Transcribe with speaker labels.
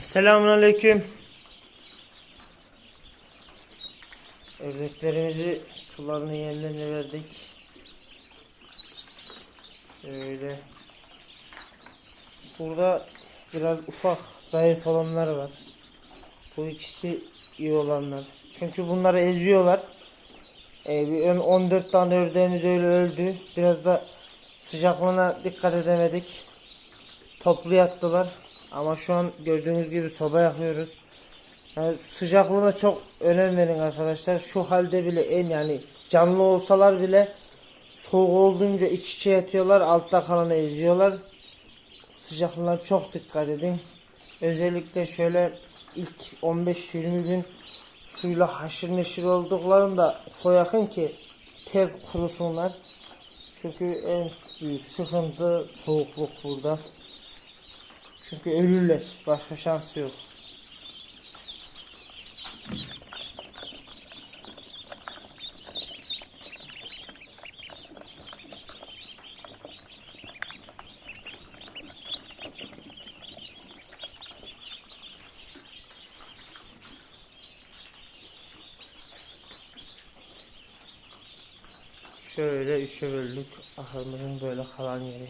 Speaker 1: Selamünaleyküm. Ördeklerimizi sularını yerlerine verdik. Şöyle. Burada biraz ufak zayıf olanlar var. Bu ikisi iyi olanlar. Çünkü bunları eziyorlar. Ee, bir ön- 14 tane ördeğimiz öyle öldü. Biraz da sıcaklığına dikkat edemedik. Toplu yattılar. Ama şu an gördüğünüz gibi soba yakıyoruz. Yani sıcaklığına çok önem verin arkadaşlar. Şu halde bile en yani canlı olsalar bile soğuk olduğunca iç içe yatıyorlar. Altta kalanı eziyorlar. Sıcaklığına çok dikkat edin. Özellikle şöyle ilk 15-20 gün suyla haşır neşir olduklarında UFO yakın ki tez kurusunlar. Çünkü en büyük sıkıntı soğukluk burada. Çünkü ölürler. Başka şansı yok. Şöyle üçe böldük. Ahırımızın böyle kalan yeri.